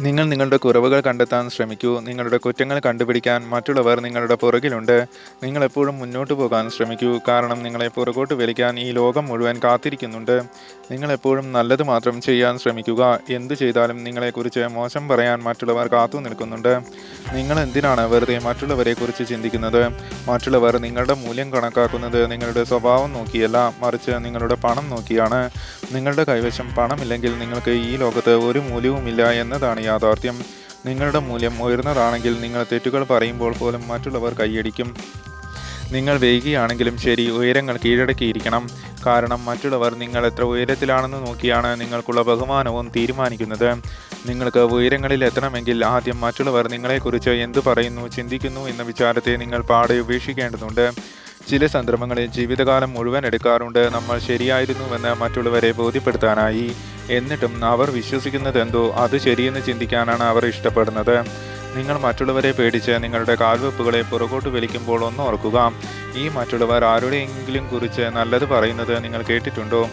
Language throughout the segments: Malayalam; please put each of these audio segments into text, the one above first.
നിങ്ങൾ നിങ്ങളുടെ കുറവുകൾ കണ്ടെത്താൻ ശ്രമിക്കൂ. നിങ്ങളുടെ കുറ്റങ്ങൾ കണ്ടുപിടിക്കാൻ മറ്റുള്ളവർ നിങ്ങളുടെ പുറകിലുണ്ട്. നിങ്ങൾ എപ്പോഴും മുന്നോട്ട് പോകാൻ ശ്രമിക്കൂ. കാരണം നിങ്ങളെ പുറകോട്ട് വലിക്കാൻ ഈ ലോകം മുഴുവൻ കാത്തിരിക്കുന്നുണ്ട്. നിങ്ങൾ എപ്പോഴും നല്ലത് മാത്രം ചെയ്യാൻ ശ്രമിക്കുക. എന്തു ചെയ്താലും നിങ്ങളെക്കുറിച്ച് മോശം പറയാൻ മറ്റുള്ളവർ കാത്തു നിൽക്കുന്നുണ്ട്. നിങ്ങൾ എന്തിനാണ് വെറുതെ മറ്റുള്ളവരെക്കുറിച്ച് ചിന്തിക്കുന്നത്? മറ്റുള്ളവർ നിങ്ങളുടെ മൂല്യം കണക്കാക്കുന്നത് നിങ്ങളുടെ സ്വഭാവം നോക്കിയല്ല. മറിച്ച് നിങ്ങളുടെ പണം നോക്കിയാണ്. നിങ്ങളുടെ കൈവശം പണമില്ലെങ്കിൽ നിങ്ങൾക്ക് ഈ ലോകത്ത് ഒരു മൂല്യവുമില്ല എന്നതാണ് യാഥാർത്ഥ്യം. നിങ്ങളുടെ മൂല്യം ഉയർന്നതാണെങ്കിൽ നിങ്ങൾ തെറ്റുകൾ പറയുമ്പോൾ പോലും മറ്റുള്ളവർ കൈയടിക്കും. നിങ്ങൾ വൈകിയാണെങ്കിലും ശരി ഉയരങ്ങൾ കീഴടക്കിയിരിക്കണം. കാരണം മറ്റുള്ളവർ നിങ്ങൾ എത്ര ഉയരത്തിലാണെന്ന് നോക്കിയാണ് നിങ്ങൾക്കുള്ള ബഹുമാനവും തീരുമാനിക്കുന്നത്. നിങ്ങൾക്ക് ഉയരങ്ങളിൽ എത്തണമെങ്കിൽ ആദ്യം മറ്റുള്ളവർ നിങ്ങളെക്കുറിച്ച് എന്തു പറയുന്നു ചിന്തിക്കുന്നു എന്ന വിചാരത്തെ നിങ്ങൾ പാടെ ഉപേക്ഷിക്കേണ്ടതുണ്ട്. ചില സന്ദർഭങ്ങളിൽ ജീവിതകാലം മുഴുവൻ എടുക്കാറുണ്ട്. നമ്മൾ ശരിയായിരുന്നുവെന്ന് മറ്റുള്ളവരെ ബോധ്യപ്പെടുത്താനായി. എന്നിട്ടും അവർ വിശ്വസിക്കുന്നത് എന്തോ അത് ശരിയെന്ന് ചിന്തിക്കാനാണ് അവർ ഇഷ്ടപ്പെടുന്നത്. നിങ്ങൾ മറ്റുള്ളവരെ പേടിച്ച് നിങ്ങളുടെ കാൽവെപ്പുകളെ പുറകോട്ട് വലിക്കുമ്പോൾ ഒന്ന് ഓർക്കുക. ഈ മറ്റുള്ളവർ ആരുടെയെങ്കിലും കുറിച്ച് നല്ലത് പറയുന്നത് നിങ്ങൾ കേട്ടിട്ടുണ്ടോ?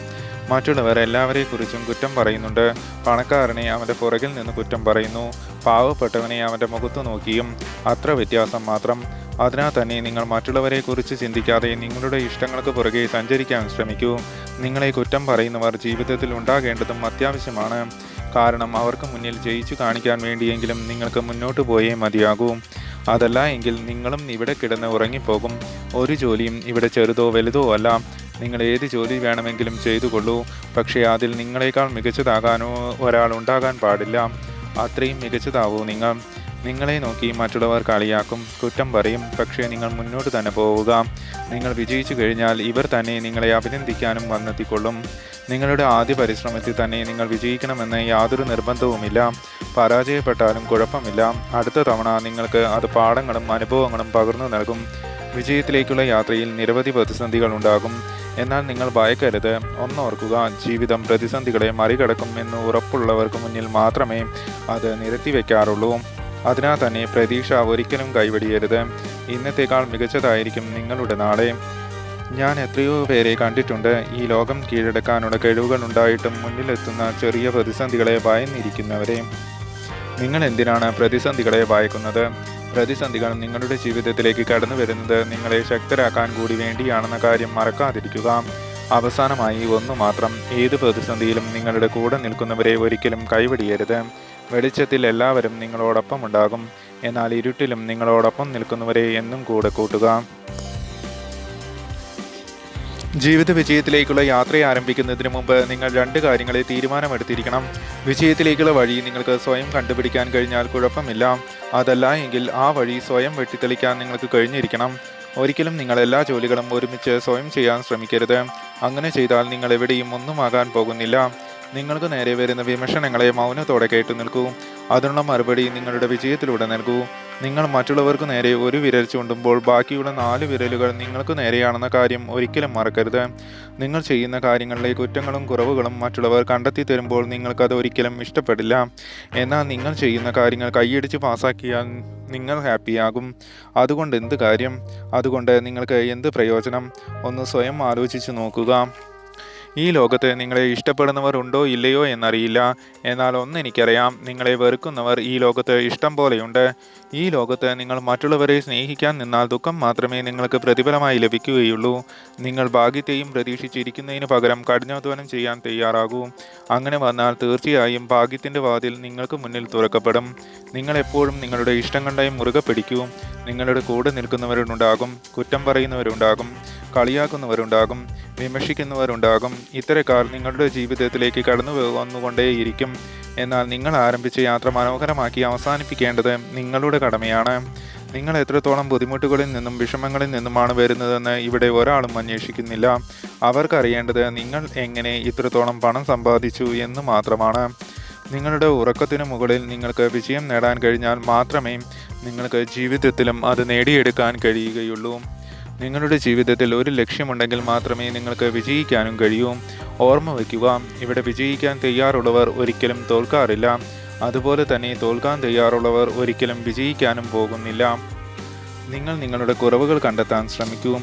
മറ്റുള്ളവർ എല്ലാവരെക്കുറിച്ചും കുറ്റം പറയുന്നുണ്ട്. പണക്കാരനെ അവന്റെ പുറകിൽ നിന്ന് കുറ്റം പറയുന്നു. പാവപ്പെട്ടവനെ അവന്റെ മുഖത്ത് നോക്കിയും. അത്ര വ്യത്യാസം മാത്രം. അതിനാൽ തന്നെ നിങ്ങൾ മറ്റുള്ളവരെക്കുറിച്ച് ചിന്തിക്കാതെ നിങ്ങളുടെ ഇഷ്ടങ്ങൾക്ക് പുറകെ സഞ്ചരിക്കാൻ ശ്രമിക്കൂ. നിങ്ങളെ കുറ്റം പറയുന്നവർ ജീവിതത്തിൽ ഉണ്ടാകേണ്ടതും അത്യാവശ്യമാണ്. കാരണം അവർക്ക് മുന്നിൽ ജയിച്ചു കാണിക്കാൻ വേണ്ടിയെങ്കിലും നിങ്ങൾക്ക് മുന്നോട്ട് പോയേ മതിയാകൂ. അതല്ല എങ്കിൽ നിങ്ങളും ഇവിടെ കിടന്ന് ഉറങ്ങിപ്പോകും. ഒരു ജോലിയും ഇവിടെ ചെറുതോ വലുതോ അല്ല. നിങ്ങൾ ഏത് ജോലി വേണമെങ്കിലും ചെയ്തു കൊള്ളൂ പക്ഷേ അതിൽ നിങ്ങളെക്കാൾ മികച്ചതാകാനോ ഒരാൾ ഉണ്ടാകാൻ പാടില്ല. അത്രയും മികച്ചതാവൂ നിങ്ങൾ. നിങ്ങളെ നോക്കി മറ്റുള്ളവർ കളിയാക്കും കുറ്റം പറയും. പക്ഷേ നിങ്ങൾ മുന്നോട്ട് തന്നെ പോവുക. നിങ്ങൾ വിജയിച്ചു കഴിഞ്ഞാൽ ഇവർ തന്നെ നിങ്ങളെ അഭിനന്ദിക്കാനും വന്നെത്തിക്കൊള്ളും. നിങ്ങളുടെ ആദ്യ പരിശ്രമത്തിൽ തന്നെ നിങ്ങൾ വിജയിക്കണമെന്ന് യാതൊരു നിർബന്ധവുമില്ല. പരാജയപ്പെട്ടാലും കുഴപ്പമില്ല. അടുത്ത തവണ നിങ്ങൾക്ക് അത് പാഠങ്ങളും അനുഭവങ്ങളും പകർന്നു നൽകും. വിജയത്തിലേക്കുള്ള യാത്രയിൽ നിരവധി പ്രതിസന്ധികൾ ഉണ്ടാകും. എന്നാൽ നിങ്ങൾ ഭയക്കരുത്. ഒന്നോർക്കുക ജീവിതം പ്രതിസന്ധികളെ മറികടക്കും എന്ന് ഉറപ്പുള്ളവർക്ക് മുന്നിൽ മാത്രമേ അത് നിരത്തിവെക്കാറുള്ളൂ. അതിനാൽ തന്നെ പ്രതീക്ഷ ഒരിക്കലും കൈവടിയരുത്. ഇന്നത്തേക്കാൾ മികച്ചതായിരിക്കും നിങ്ങളുടെ നാളെ. ഞാൻ എത്രയോ പേരെ കണ്ടിട്ടുണ്ട്. ഈ ലോകം കീഴടക്കാനുള്ള കഴിവുകൾ ഉണ്ടായിട്ടും മുന്നിലെത്തുന്ന ചെറിയ പ്രതിസന്ധികളെ ഭയന്നിരിക്കുന്നവരെ. നിങ്ങൾ എന്തിനാണ് പ്രതിസന്ധികളെ ഭയക്കുന്നത്? പ്രതിസന്ധികൾ നിങ്ങളുടെ ജീവിതത്തിലേക്ക് കടന്നു വരുന്നത് നിങ്ങളെ ശക്തരാക്കാൻ കൂടി വേണ്ടിയാണെന്ന കാര്യം മറക്കാതിരിക്കുക. അവസാനമായി ഒന്നു മാത്രം ഏത് പ്രതിസന്ധിയിലും നിങ്ങളുടെ കൂടെ നിൽക്കുന്നവരെ ഒരിക്കലും കൈവടിയരുത്. വെളിച്ചത്തിൽ എല്ലാവരും നിങ്ങളോടൊപ്പം ഉണ്ടാകും. എന്നാൽ ഇരുട്ടിലും നിങ്ങളോടൊപ്പം നിൽക്കുന്നവരെ എന്നും കൂടെ കൂട്ടുക. ജീവിത വിജയത്തിലേക്കുള്ള യാത്ര ആരംഭിക്കുന്നതിന് മുമ്പ് നിങ്ങൾ രണ്ട് കാര്യങ്ങളെ തീരുമാനമെടുത്തിരിക്കണം. വിജയത്തിലേക്കുള്ള വഴി നിങ്ങൾക്ക് സ്വയം കണ്ടുപിടിക്കാൻ കഴിഞ്ഞാൽ കുഴപ്പമില്ല. അതല്ല എങ്കിൽ ആ വഴി സ്വയം വെട്ടിത്തെളിക്കാൻ നിങ്ങൾക്ക് കഴിഞ്ഞിരിക്കണം. ഒരിക്കലും നിങ്ങൾ എല്ലാ ജോലികളും ഒരുമിച്ച് സ്വയം ചെയ്യാൻ ശ്രമിക്കരുത്. അങ്ങനെ ചെയ്താൽ നിങ്ങൾ എവിടെയും ഒന്നുമാകാൻ പോകുന്നില്ല. നിങ്ങൾക്ക് നേരെ വരുന്ന വിമർശനങ്ങളെ മൗനത്തോടെ കേട്ടു നിൽക്കൂ. അതിനുള്ള മറുപടി നിങ്ങളുടെ വിജയത്തിലൂടെ നൽകൂ. നിങ്ങൾ മറ്റുള്ളവർക്ക് നേരെ ഒരു വിരൽ ചൂണ്ടുമ്പോൾ ബാക്കിയുള്ള നാല് വിരലുകൾ നിങ്ങൾക്ക് നേരെയാണെന്ന കാര്യം ഒരിക്കലും മറക്കരുത്. നിങ്ങൾ ചെയ്യുന്ന കാര്യങ്ങളിലെ കുറ്റങ്ങളും കുറവുകളും മറ്റുള്ളവർ കണ്ടെത്തി തരുമ്പോൾ നിങ്ങൾക്കത് ഒരിക്കലും ഇഷ്ടപ്പെടില്ല. എന്നാൽ നിങ്ങൾ ചെയ്യുന്ന കാര്യങ്ങൾ കൈയടിച്ച് പാസ്സാക്കിയാൽ നിങ്ങൾ ഹാപ്പിയാകും. അതുകൊണ്ട് എന്ത് കാര്യം? അതുകൊണ്ട് നിങ്ങൾക്ക് എന്ത് പ്രയോജനം? ഒന്ന് സ്വയം ആലോചിച്ച് നോക്കുക. ഈ ലോകത്ത് നിങ്ങളെ ഇഷ്ടപ്പെടുന്നവർ ഉണ്ടോ ഇല്ലയോ എന്നറിയില്ല. എന്നാൽ ഒന്ന് എനിക്കറിയാം നിങ്ങളെ വെറുക്കുന്നവർ ഈ ലോകത്ത് ഇഷ്ടം പോലെയുണ്ട്. ഈ ലോകത്ത് നിങ്ങൾ മറ്റുള്ളവരെ സ്നേഹിക്കാൻ നിന്നാൽ ദുഃഖം മാത്രമേ നിങ്ങൾക്ക് പ്രതിഫലമായി ലഭിക്കുകയുള്ളൂ. നിങ്ങൾ ഭാഗ്യത്തെയും പ്രതീക്ഷിച്ചിരിക്കുന്നതിന് പകരം കഠിനാധ്വാനം ചെയ്യാൻ തയ്യാറാകൂ. അങ്ങനെ വന്നാൽ തീർച്ചയായും ഭാഗ്യത്തിന്റെ വാതിൽ നിങ്ങൾക്ക് മുന്നിൽ തുറക്കപ്പെടും. നിങ്ങൾ എപ്പോഴും നിങ്ങളുടെ കണ്ടായി മുറുകെ പിടിക്കൂ. നിങ്ങളുടെ കൂടെ നിൽക്കുന്നവരുണ്ടാകും കുറ്റം പറയുന്നവരുണ്ടാകും കളിയാക്കുന്നവരുണ്ടാകും. വിമർശിക്കുന്നവരുണ്ടാകും. ഇത്തരക്കാർ നിങ്ങളുടെ ജീവിതത്തിലേക്ക് കടന്നു വന്നുകൊണ്ടേയിരിക്കും. എന്നാൽ നിങ്ങൾ ആരംഭിച്ച യാത്ര മനോഹരമാക്കി അവസാനിപ്പിക്കേണ്ടത് നിങ്ങളുടെ കടമയാണ്. നിങ്ങൾ എത്രത്തോളം ബുദ്ധിമുട്ടുകളിൽ നിന്നും വിഷമങ്ങളിൽ നിന്നുമാണ് വരുന്നതെന്ന് ഇവിടെ ഒരാളും അന്വേഷിക്കുന്നില്ല. അവർക്കറിയേണ്ടത് നിങ്ങൾ എങ്ങനെ ഇത്രത്തോളം പണം സമ്പാദിച്ചു എന്ന് മാത്രമാണ്. നിങ്ങളുടെ ഉറക്കത്തിനു മുകളിൽ നിങ്ങൾക്ക് വിജയം നേടാൻ കഴിഞ്ഞാൽ മാത്രമേ നിങ്ങൾക്ക് ജീവിതത്തിലും അത് നേടിയെടുക്കാൻ കഴിയുകയുള്ളൂ. നിങ്ങളുടെ ജീവിതത്തിൽ ഒരു ലക്ഷ്യമുണ്ടെങ്കിൽ മാത്രമേ നിങ്ങൾക്ക് വിജയിക്കാനും കഴിയൂ. ഓർമ്മ വയ്ക്കുക ഇവിടെ വിജയിക്കാൻ തയ്യാറുള്ളവർ ഒരിക്കലും തോൽക്കാറില്ല. അതുപോലെ തന്നെ തോൽക്കാൻ തയ്യാറുള്ളവർ ഒരിക്കലും വിജയിക്കാനും പോകുന്നില്ല. നിങ്ങൾ നിങ്ങളുടെ കുറവുകൾ കണ്ടെത്താൻ ശ്രമിക്കൂ.